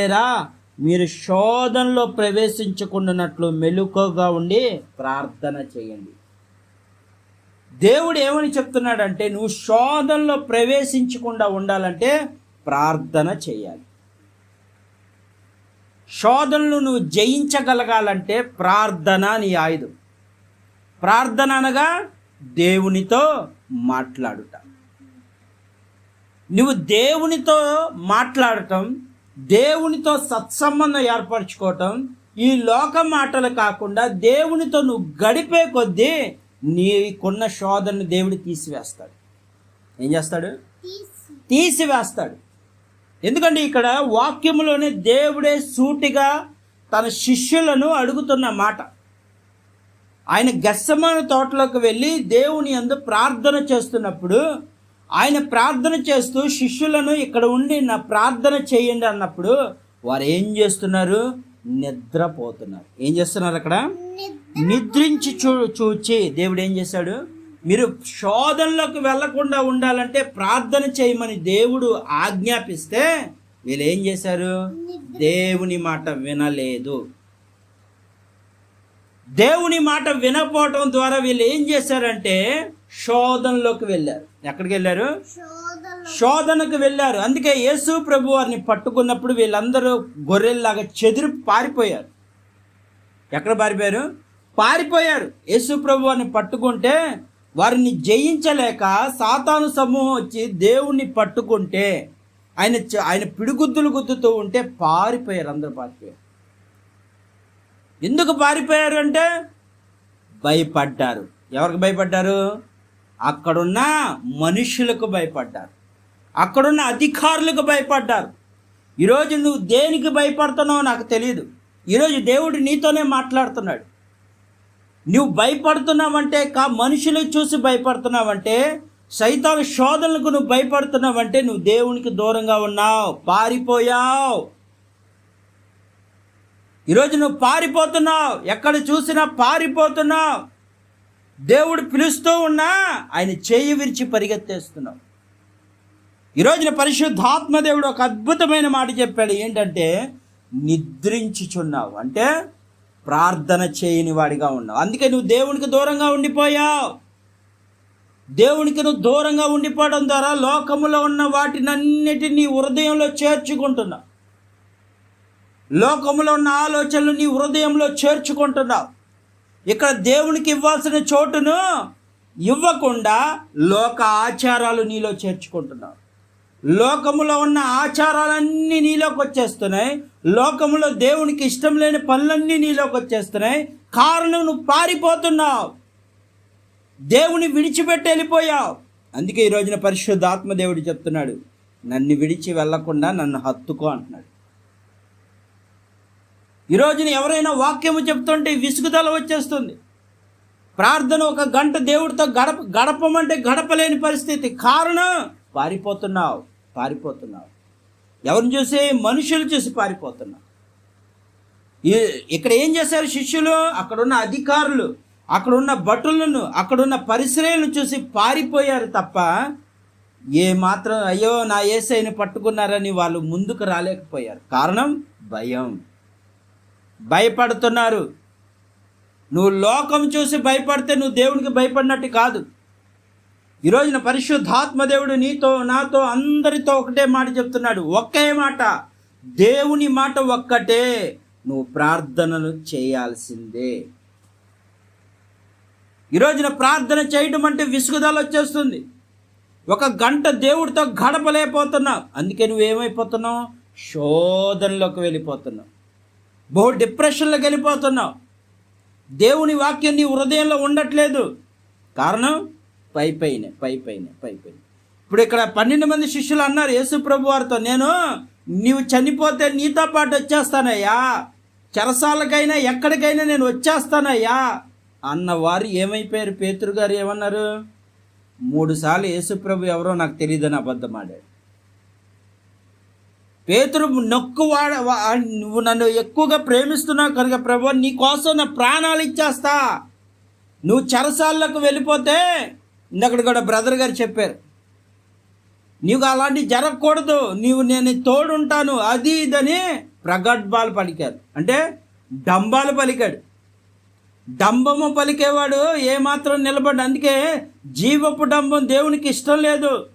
లేరా మీరు శోధనలో ప్రవేశించకుండానట్లు మెలుకగా ఉండి ప్రార్థన చేయండి. దేవుడు ఏమని చెప్తున్నాడంటే నువ్వు శోధనలో ప్రవేశించకుండా ఉండాలంటే ప్రార్థన చేయాలి. శోధనలు నువ్వు జయించగలగాలంటే ప్రార్థన నీ ఆయుధం. ప్రార్థన అనగా దేవునితో మాట్లాడుట. నువ్వు దేవునితో మాట్లాడటం దేవునితో సత్సంబంధం ఏర్పరచుకోవటం ఈ లోక మాటలు కాకుండా దేవునితో నువ్వు గడిపే కొద్దీ నీకున్న శోధనను దేవుడు తీసివేస్తాడు. ఏం చేస్తాడు? తీసివేస్తాడు. ఎందుకంటే ఇక్కడ వాక్యంలోనే దేవుడే సూటిగా తన శిష్యులను అడుగుతున్న మాట. ఆయన గస్సమాన తోటలోకి వెళ్ళి దేవుని అందు ప్రార్థన చేస్తున్నప్పుడు ఆయన ప్రార్థన చేస్తూ శిష్యులను ఇక్కడ ఉండి నా ప్రార్థన చేయండి అన్నప్పుడు వారు ఏం చేస్తున్నారు? నిద్రపోతున్నారు. ఏం చేస్తున్నారు అక్కడ? నిద్రించి చూ చూచి దేవుడు ఏం చేశాడు? మీరు శోధనలోకి వెళ్ళకుండా ఉండాలంటే ప్రార్థన చేయమని దేవుడు ఆజ్ఞాపిస్తే వీళ్ళు ఏం చేశారు? దేవుని మాట వినలేదు. దేవుని మాట వినపోవటం ద్వారా వీళ్ళు ఏం చేశారంటే శోధనలోకి వెళ్ళారు. ఎక్కడికి వెళ్ళారు? శోధనకు వెళ్ళారు. అందుకే యేసు ప్రభు వారిని పట్టుకున్నప్పుడు వీళ్ళందరూ గొర్రెల్లాగా చెదిరి పారిపోయారు. ఎక్కడ పారిపోయారు? పారిపోయారు. యేసు ప్రభు వారిని పట్టుకుంటే వారిని జయించలేక సాతాను సమూహం వచ్చి దేవుణ్ణి పట్టుకుంటే ఆయన ఆయన పిడిగుద్దులు గుద్దుతూ ఉంటే పారిపోయారు అందరూ పారిపోయారు. ఎందుకు పారిపోయారు అంటే భయపడ్డారు. ఎవరికి భయపడ్డారు? అక్కడున్న మనుషులకు భయపడ్డారు. అక్కడున్న అధికారులకు భయపడ్డారు. ఈరోజు నువ్వు దేనికి భయపడుతున్నావో నాకు తెలియదు ఈరోజు దేవుడు నీతోనే మాట్లాడుతున్నాడు. నువ్వు భయపడుతున్నావంటే కా మనుషులు చూసి భయపడుతున్నావంటే సైతాను శోధనలకు నువ్వు భయపడుతున్నావంటే నువ్వు దేవునికి దూరంగా ఉన్నావు. పారిపోయావు. ఈరోజు నువ్వు పారిపోతున్నావు. ఎక్కడ చూసినా పారిపోతున్నావు. దేవుడు పిలుస్తూ ఉన్నా ఆయన చేయి విరిచి పరిగెత్తేస్తున్నావు. ఈరోజున పరిశుద్ధాత్మ దేవుడు ఒక అద్భుతమైన మాట చెప్పాడు. ఏంటంటే నిద్రించుచున్నావు. అంటే ప్రార్థన చేయని వాడిగా ఉన్నావు. అందుకే నువ్వు దేవునికి దూరంగా ఉండిపోయావు. దేవునికి నువ్వు దూరంగా ఉండిపోవడం ద్వారా లోకములో ఉన్న వాటినన్నిటినీ హృదయంలో చేర్చుకుంటున్నావు. లోకములో ఉన్న ఆలోచనలు నీ హృదయంలో చేర్చుకుంటున్నావు. ఇక్కడ దేవునికి ఇవ్వాల్సిన చోటును ఇవ్వకుండా లోక ఆచారాలు నీలో చేర్చుకుంటున్నావు. లోకములో ఉన్న ఆచారాలన్నీ నీలోకి వచ్చేస్తున్నాయి. లోకములో దేవునికి ఇష్టం లేని పనులన్నీ నీలోకి వచ్చేస్తున్నాయి. కారణం నువ్వు పారిపోతున్నావు. దేవుని విడిచిపెట్టి వెళ్ళిపోయావు. అందుకే ఈ రోజున పరిశుద్ధ ఆత్మదేవుడు చెప్తున్నాడు నన్ను విడిచి వెళ్ళకుండా నన్ను హత్తుకో అంటున్నాడు. ఈ రోజున ఎవరైనా వాక్యము చెప్తుంటే విసుగుదల వచ్చేస్తుంది. ప్రార్థన ఒక గంట దేవుడితో గడప గడపమంటే గడపలేని పరిస్థితి. కారణం పారిపోతున్నావు పారిపోతున్నావు. ఎవరిని చూసి? మనుషులు చూసి పారిపోతున్నావు. ఇక్కడ ఏం చేశారు శిష్యులు? అక్కడున్న అధికారులు అక్కడున్న భటులను అక్కడున్న పరిశ్రమలను చూసి పారిపోయారు తప్ప ఏ మాత్రం అయ్యో నా ఏసైని పట్టుకున్నారని వాళ్ళు ముందుకు రాలేకపోయారు. కారణం భయం. భయపడుతున్నారు. నువ్వు లోకం చూసి భయపడితే నువ్వు దేవునికి భయపడినట్టు కాదు. ఈరోజున పరిశుద్ధాత్మ దేవుడు నీతో నాతో అందరితో ఒకటే మాట చెప్తున్నాడు. ఒకే మాట. దేవుని మాట ఒక్కటే. నువ్వు ప్రార్థనలు చేయాల్సిందే. ఈరోజున ప్రార్థన చేయడం అంటే విసుగుదల వచ్చేస్తుంది. ఒక గంట దేవుడితో గడపలేకపోతున్నావు. అందుకే నువ్వేమైపోతున్నావు? శోధనలోకి వెళ్ళిపోతున్నావు. బహు డిప్రెషన్లోకి వెళ్ళిపోతున్నావు దేవుని వాక్యం నీ హృదయంలో ఉండట్లేదు. కారణం? పై పైన పై పైన పై పైన. ఇప్పుడు ఇక్కడ పన్నెండు మంది శిష్యులు అన్నారు యేసు ప్రభు వారితో నేను నీవు చనిపోతే నీతో పాటు వచ్చేస్తానయ్యా. చెరసాలకైనా ఎక్కడికైనా నేను వచ్చేస్తానయ్యా. అన్న వారు ఏమైపోయారు? పేతురు గారు ఏమన్నారు? మూడుసార్లు యేసుప్రభు ఎవరో నాకు తెలియదని అబద్ధం ఆడాడు పేతురు నొక్కు వాడ నువ్వు నన్ను ఎక్కువగా ప్రేమిస్తున్నావు కనుక ప్రభు నీ కోసం నా ప్రాణాలు ఇచ్చేస్తా. నువ్వు చెరసాలకు వెళ్ళిపోతే ఇందక్కడ కూడా బ్రదర్ గారు చెప్పారు నీకు అలాంటి జరగకూడదు నీవు నేను తోడుంటాను అది ఇదని ప్రగడ్బాలు పలికారు. అంటే డంబాలు పలికాడు. డంబము పలికేవాడు ఏమాత్రం నిలబడి అందుకే జీవపు డంబం దేవునికి ఇష్టం లేదు.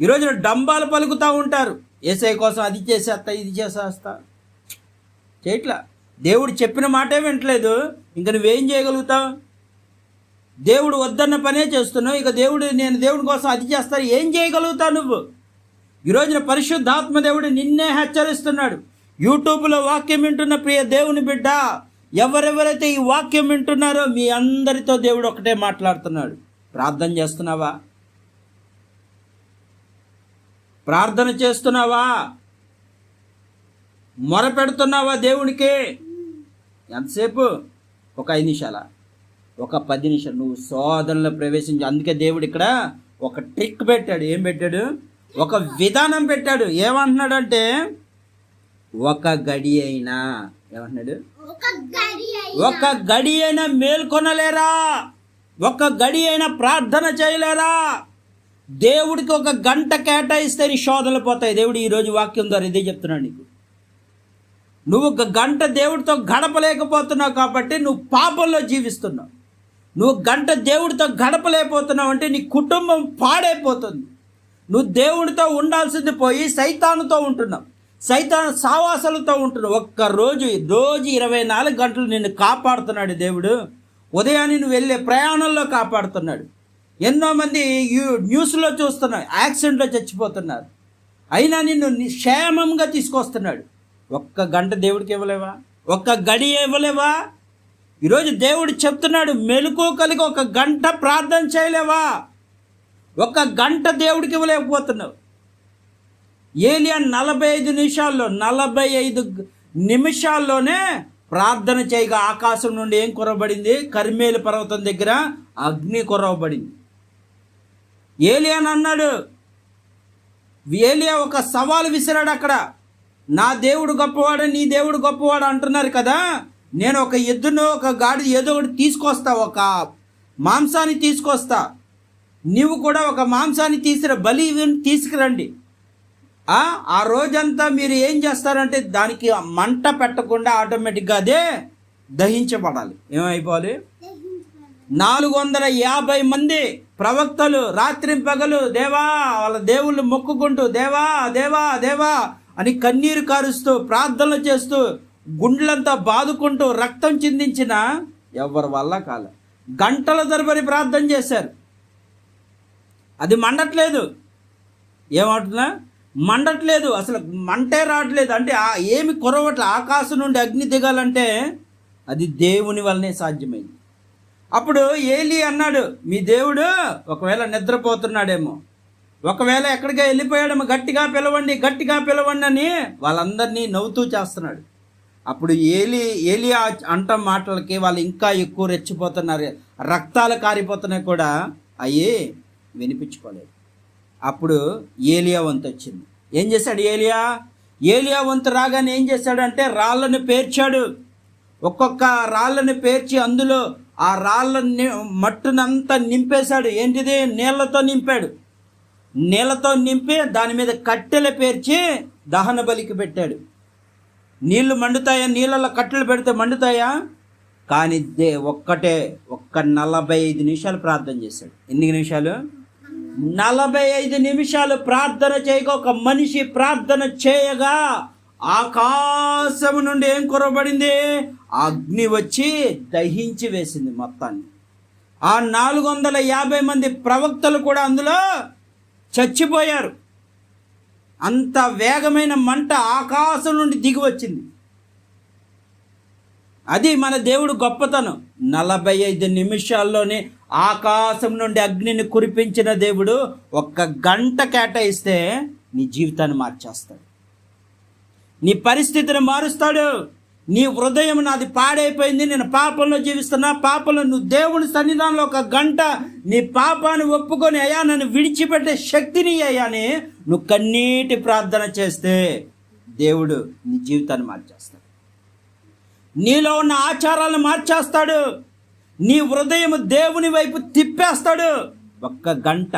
ఈరోజు డంబాలు పలుకుతూ ఉంటారు. ఏసఐ కోసం అది చేసేస్తా ఇది చేసేస్తా చేయట్లా దేవుడు చెప్పిన మాటే వింటలేదు ఇంక నువ్వేం చేయగలుగుతావు? దేవుడు వద్దన్న పనే చేస్తున్నావు. ఇక దేవుడు నేను దేవుడి కోసం అది చేస్తా ఏం చేయగలుగుతావు నువ్వు? ఈ రోజున పరిశుద్ధాత్మ దేవుడు నిన్నే హెచ్చరిస్తున్నాడు. యూట్యూబ్లో వాక్యం వింటున్న ప్రియ దేవుని బిడ్డ ఎవరెవరైతే ఈ వాక్యం వింటున్నారో మీ అందరితో దేవుడు ఒకటే మాట్లాడుతున్నాడు. ప్రార్థన చేస్తున్నావా? ప్రార్థన చేస్తున్నావా? మొర పెడుతున్నావా దేవునికి? ఎంతసేపు? ఒక ఐదు నిమిషాల. ఒక పది నిమిషాలు. నువ్వు శోధనలో ప్రవేశించి. అందుకే దేవుడు ఇక్కడ ఒక ట్రిక్ పెట్టాడు. ఏం పెట్టాడు? ఒక విధానం పెట్టాడు. ఏమంటున్నాడంటే ఒక గడి అయినా. ఏమంటున్నాడు? ఒక గడి అయినా మేల్కొనలేరా? ఒక గడి అయినా ప్రార్థన చేయలేరా? దేవుడికి ఒక గంట కేటాయిస్తే నీ శోధనలు పోతాయి. దేవుడు ఈరోజు వాక్యం ద్వారా ఇదే చెప్తున్నాడు నీకు. నువ్వు ఒక గంట దేవుడితో గడపలేకపోతున్నావు కాబట్టి నువ్వు పాపంలో జీవిస్తున్నావు. నువ్వు గంట దేవుడితో గడపలేకపోతున్నావు అంటే నీ కుటుంబం పాడైపోతుంది. నువ్వు దేవుడితో ఉండాల్సింది పోయి సైతానుతో ఉంటున్నావు. సైతాను సావాసాలతో ఉంటున్నావు. ఒక్క రోజు రోజు ఇరవై నాలుగు గంటలు నిన్ను కాపాడుతున్నాడు దేవుడు. ఉదయాన్నే నువ్వు వెళ్ళే ప్రయాణంలో కాపాడుతున్నాడు. ఎన్నో మంది యూ- న్యూస్లో చూస్తున్నారు యాక్సిడెంట్లో చచ్చిపోతున్నారు. అయినా నిన్ను క్షేమంగా తీసుకొస్తున్నాడు. ఒక్క గంట దేవుడికి ఇవ్వలేవా? ఒక్క గడి ఇవ్వలేవా? ఈరోజు దేవుడు చెప్తున్నాడు మెలకు కలిగి ఒక గంట ప్రార్థన చేయలేవా? ఒక గంట దేవుడికి ఇవ్వలేకపోతున్నావు. ఏలియా నలభై ఐదు నిమిషాల్లో నలభై ఐదు నిమిషాల్లోనే ప్రార్థన చేయగా ఆకాశం నుండి ఏం కురవబడింది? కర్మేలు పర్వతం దగ్గర అగ్ని కురవబడింది. ఏలియాని అన్నాడు. ఏలియా ఒక సవాలు విసిరాడు అక్కడ. నా దేవుడు గొప్పవాడు నీ దేవుడు గొప్పవాడు అంటున్నారు కదా. నేను ఒక ఎద్దును ఒక గాడి ఏదో ఒకటి తీసుకొస్తా ఒక మాంసాన్ని తీసుకొస్తా. నీవు కూడా ఒక మాంసాన్ని తీసిర బలి తీసుకురండి. ఆ ఆ రోజంతా మీరు ఏం చేస్తారంటే దానికి మంట పెట్టకుండా ఆటోమేటిక్గా అదే దహించబడాలి. ఏమైపోవాలి? నాలుగు వందల యాభై మంది ప్రవక్తలు రాత్రి పగలు దేవా వాళ్ళ దేవుళ్ళు మొక్కుకుంటూ దేవా దేవా దేవా అని కన్నీరు కారుస్తూ ప్రార్థనలు చేస్తూ గుండెలంతా బాదుకుంటూ రక్తం చిందించిన ఎవరి వల్ల కాల. గంటల తరబడి ప్రార్థన చేశారు. అది మండట్లేదు. ఏమంటున్నా మండట్లేదు. అసలు మంటే రావట్లేదు. అంటే ఏమి కొరవట్లే. ఆకాశం నుండి అగ్ని దిగాలంటే అది దేవుని వల్లనే సాధ్యమైంది. అప్పుడు ఏలి అన్నాడు మీ దేవుడు ఒకవేళ నిద్రపోతున్నాడేమో ఒకవేళ ఎక్కడికి వెళ్ళిపోయాడేమో గట్టిగా పిలవండి గట్టిగా పిలవండి అని వాళ్ళందరినీ నవ్వుతూ చేస్తున్నాడు. అప్పుడు ఏలి ఏలియా అంట మాటలకి వాళ్ళు ఇంకా ఎక్కువ రెచ్చిపోతున్నారు. రక్తాలు కారిపోతున్నాయి కూడా. అయ్యి వినిపించుకోలేదు. అప్పుడు ఏలియా వంతు వచ్చింది. ఏం చేశాడు ఏలియా? ఏలియా వంతు రాగానే ఏం చేశాడంటే రాళ్ళను పేర్చాడు. ఒక్కొక్క రాళ్ళను పేర్చి అందులో ఆ రాళ్ళ మట్టునంతా నింపేశాడు. ఏంటిది? నీళ్ళతో నింపాడు. నీళ్ళతో నింపి దాని మీద కట్టెలు పేర్చి దహన బలికి పెట్టాడు. నీళ్ళు మండుతాయా? నీళ్ళల్లో కట్టెలు పెడితే మండుతాయా? కానీ దే ఒక్కటే ఒక్క నలభై ఐదు నిమిషాలు ప్రార్థన చేశాడు. ఎన్ని నిమిషాలు? నలభై ఐదు నిమిషాలు ప్రార్థన చేయగా ఒక మనిషి ప్రార్థన చేయగా ఆకాశం నుండి ఏం కురబడింది అగ్ని వచ్చి దహించి వేసింది మొత్తాన్ని. ఆ నాలుగు వందల యాభై మంది ప్రవక్తలు కూడా అందులో చచ్చిపోయారు. అంత వేగమైన మంట ఆకాశం నుండి దిగి వచ్చింది. అది మన దేవుడు గొప్పతనం. నలభై ఐదు నిమిషాల్లోనే ఆకాశం నుండి అగ్నిని కురిపించిన దేవుడు ఒక్క గంట కేటాయిస్తే నీ జీవితాన్ని మార్చేస్తాడు. నీ పరిస్థితిని మారుస్తాడు. నీ హృదయం నాది పాడైపోయింది. నేను పాపంలో జీవిస్తున్నా. పాపంలో నువ్వు దేవుని సన్నిధానంలో ఒక గంట నీ పాపాన్ని ఒప్పుకొని అయ్యా నన్ను విడిచిపెట్టే శక్తిని అయ్యాని నువ్వు కన్నీటి ప్రార్థన చేస్తే దేవుడు నీ జీవితాన్ని మార్చేస్తాడు. నీలో ఉన్న ఆచారాలను మార్చేస్తాడు. నీ హృదయం దేవుని వైపు తిప్పేస్తాడు. ఒక్క గంట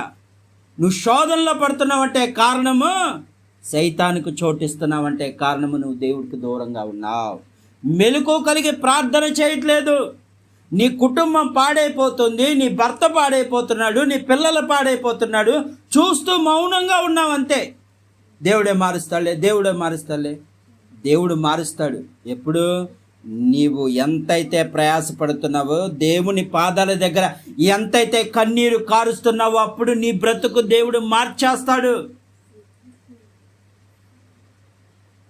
నువ్వు శోధనలో పడుతున్నావంటే కారణము సైతానికి చోటిస్తున్నావంటే కారణము నువ్వు దేవుడికి దూరంగా ఉన్నావు. మెలకు కలిగి ప్రార్థన చేయట్లేదు. నీ కుటుంబం పాడైపోతుంది నీ భర్త పాడైపోతున్నాడు నీ పిల్లలు పాడైపోతున్నాడు చూస్తూ మౌనంగా ఉన్నావు అంతే. దేవుడే మారుస్తాడులే దేవుడే మారుస్తాడులే. దేవుడు మారుస్తాడు. ఎప్పుడు? నీవు ఎంతైతే ప్రయాసపడుతున్నావో దేవుని పాదాల దగ్గర ఎంతైతే కన్నీరు కారుస్తున్నావో అప్పుడు నీ బ్రతుకు దేవుడు మార్చేస్తాడు.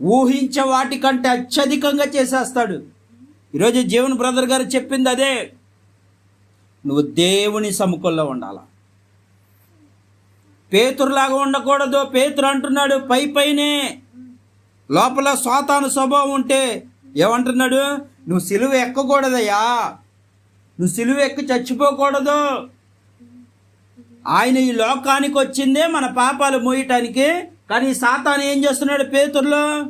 ఊహించే వాటికంటే అత్యధికంగా చేసేస్తాడు. ఈరోజు జీవన్ బ్రదర్ గారు చెప్పింది అదే. నువ్వు దేవుని సముఖంలో ఉండాల. పేతురులాగా ఉండకూడదు. పేతురు అంటున్నాడు పై పైనే. లోపల స్వాతాను స్వభావం ఉంటే ఏమంటున్నాడు? నువ్వు సిలువ ఎక్కకూడదయ్యా. నువ్వు సిలువ ఎక్కి చచ్చిపోకూడదు. ఆయన ఈ లోకానికి వచ్చిందే మన పాపాలు మోయటానికి కానీ సాతాను ఏం చేస్తున్నాడు పేతుర్లో?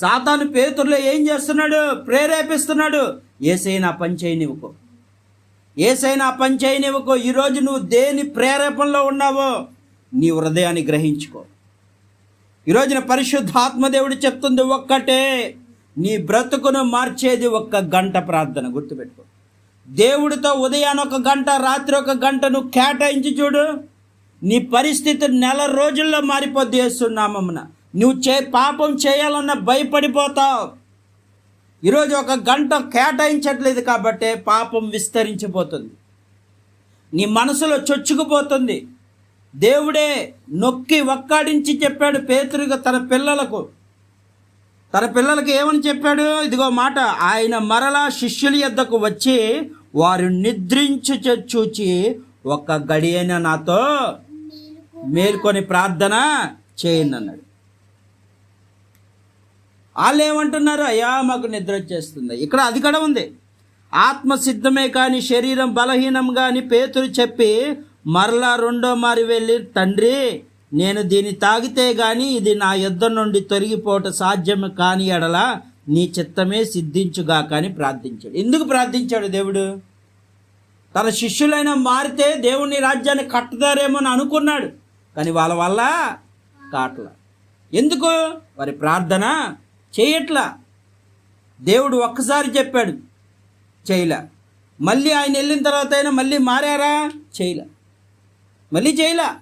సాతాను పేతుర్లో ఏం చేస్తున్నాడు? ప్రేరేపిస్తున్నాడు. ఏసైనా పని ఏసైనా పని ఈరోజు నువ్వు దేని ప్రేరేపణలో ఉన్నావో నీ హృదయాన్ని గ్రహించుకో. ఈరోజున పరిశుద్ధాత్మదేవుడు చెప్తుంది ఒక్కటే నీ బ్రతుకును మార్చేది ఒక్క గంట ప్రార్థన గుర్తుపెట్టుకో. దేవుడితో ఉదయాన్ని ఒక గంట రాత్రి ఒక గంట నువ్వు కేటాయించి చూడు. నీ పరిస్థితి నెల రోజుల్లో మారిపోద్ది వేస్తున్నామమ్మన నువ్వు చే పాపం చేయాలన్న భయపడిపోతావు. ఈరోజు ఒక గంట కేటాయించట్లేదు కాబట్టి పాపం విస్తరించిపోతుంది. నీ మనసులో చొచ్చుకుపోతుంది. దేవుడే నొక్కి ఒక్కాడించి చెప్పాడు పేతురుగా తన పిల్లలకు. తన పిల్లలకి ఏమని చెప్పాడు? ఇదిగో మాట ఆయన మరలా శిష్యుల యొద్దకు వచ్చి వారు నిద్రించు చూచి ఒక్క గడియైన నాతో మేల్కొని ప్రార్థన చేయండి అన్నాడు. వాళ్ళు ఏమంటున్నారు? అయ్యా మాకు నిద్ర వచ్చేస్తుంది. ఇక్కడ అది కూడా ఉంది. ఆత్మ సిద్ధమే కానీ శరీరం బలహీనం కానీ పేతురు చెప్పి మరలా రెండో మారి వెళ్ళి తండ్రి నేను దీన్ని తాగితే కానీ ఇది నా యుద్ధం నుండి తొలగిపోవట సాధ్యం కాని ఎడల నీ చిత్తమే సిద్ధించుగా కానీ ప్రార్థించాడు. ఎందుకు ప్రార్థించాడు దేవుడు? తన శిష్యులైన మారితే దేవుని రాజ్యాన్ని కట్టుదారేమో అని అనుకున్నాడు. కానీ వాళ్ళ వల్ల కాట్ల. ఎందుకు? వారి ప్రార్థన చేయట్లా. దేవుడు ఒక్కసారి చెప్పాడు చేయలే. మళ్ళీ ఆయన వెళ్ళిన తర్వాత అయినా మళ్ళీ మారారా? చేయలే. మళ్ళీ చేయలే.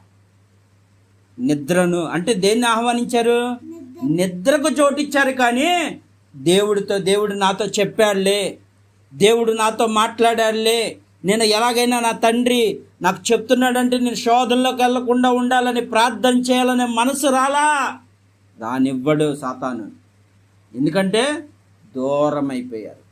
నిద్రను అంటే దేన్ని ఆహ్వానించారు? నిద్రకు చోటిచ్చారు కానీ దేవుడితో దేవుడు నాతో చెప్పాడులే. దేవుడు నాతో మాట్లాడాడులే. నేను ఎలాగైనా నా తండ్రి నాకు చెప్తున్నాడంటే నేను శోధనలోకి వెళ్ళకుండా ఉండాలని ప్రార్థన చేయాలనే మనసు రాలా? దానివ్వడు సాతాను. ఎందుకంటే దూరం అయిపోయారు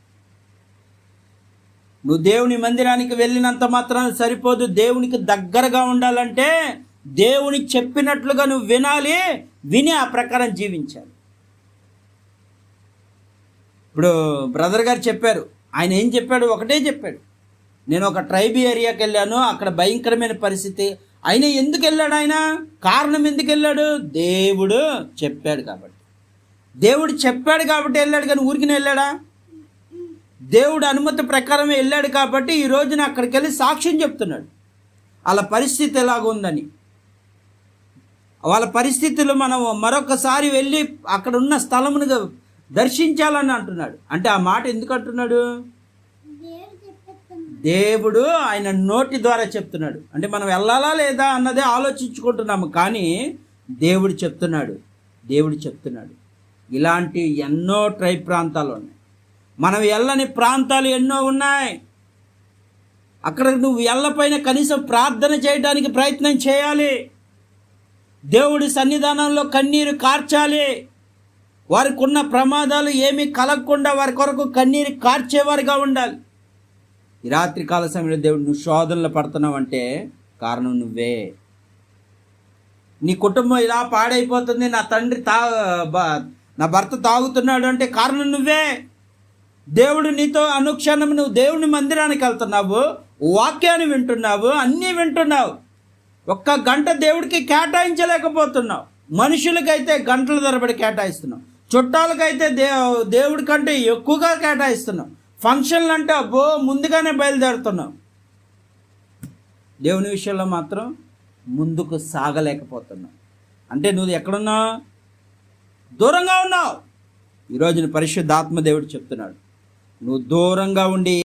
నువ్వు దేవుని మందిరానికి వెళ్ళినంత మాత్రం సరిపోదు. దేవునికి దగ్గరగా ఉండాలంటే దేవుని చెప్పినట్లుగా నువ్వు వినాలి విని ఆ ప్రకారం జీవించాలి. ఇప్పుడు బ్రదర్ గారు చెప్పారు. ఆయన ఏం చెప్పాడు? ఒకటే చెప్పాడు. నేను ఒక ట్రైబ్ ఏరియాకి వెళ్ళాను. అక్కడ భయంకరమైన పరిస్థితి. ఆయన ఎందుకు వెళ్ళాడు ఆయన? కారణం ఎందుకు వెళ్ళాడు? దేవుడు చెప్పాడు కాబట్టి. దేవుడు చెప్పాడు కాబట్టి వెళ్ళాడు కానీ ఊరికి వెళ్ళాడా? దేవుడు అనుమతి ప్రకారమే వెళ్ళాడు కాబట్టి ఈ రోజున అక్కడికి వెళ్ళి సాక్ష్యం చెప్తున్నాడు. వాళ్ళ పరిస్థితి ఎలాగుందని వాళ్ళ పరిస్థితులు మనం మరొకసారి వెళ్ళి అక్కడ ఉన్న స్థలమును దర్శించాలని అంటున్నాడు. అంటే ఆ మాట ఎందుకు అంటున్నాడు? దేవుడు ఆయన నోటి ద్వారా చెప్తున్నాడు. అంటే మనం వెళ్ళాలా లేదా అన్నదే ఆలోచించుకుంటున్నాము కానీ దేవుడు చెప్తున్నాడు. దేవుడు చెప్తున్నాడు. ఇలాంటి ఎన్నో ట్రై ప్రాంతాలు ఉన్నాయి. మనం వెళ్ళని ప్రాంతాలు ఎన్నో ఉన్నాయి. అక్కడ నువ్వు వెళ్ళపైన కనీసం ప్రార్థన చేయడానికి ప్రయత్నం చేయాలి. దేవుడి సన్నిధానంలో కన్నీరు కార్చాలి. వారికి ఉన్న ప్రమాదాలు ఏమీ కలగకుండా వారి కొరకు కన్నీరు కార్చేవారుగా ఉండాలి. ఈ రాత్రి కాల సమయంలో దేవుడు నువ్వు శోధనలు పడుతున్నావంటే కారణం నువ్వే. నీ కుటుంబం ఇలా పాడైపోతుంది నా తండ్రి తా నా భర్త తాగుతున్నాడు అంటే కారణం నువ్వే. దేవుడు నీతో అనుక్షణం నువ్వు దేవుని మందిరానికి వెళ్తున్నావు వాక్యాన్ని వింటున్నావు అన్నీ వింటున్నావు. ఒక్క గంట దేవుడికి కేటాయించలేకపోతున్నావు. మనుషులకైతే గంటల తరబడి కేటాయిస్తున్నావు. చుట్టాలకైతే దే దేవుడి కంటే ఎక్కువగా కేటాయిస్తున్నావు. ఫంక్షన్లు అంటే అబ్బో ముందుగానే బయలుదేరుతున్నావు దేవుని విషయంలో మాత్రం ముందుకు సాగలేకపోతున్నావు అంటే నువ్వు ఎక్కడున్నావు దూరంగా ఉన్నావు. ఈరోజు నీ పరిశుద్ధాత్మ దేవుడు చెప్తున్నాడు. నువ్వు దూరంగా ఉండి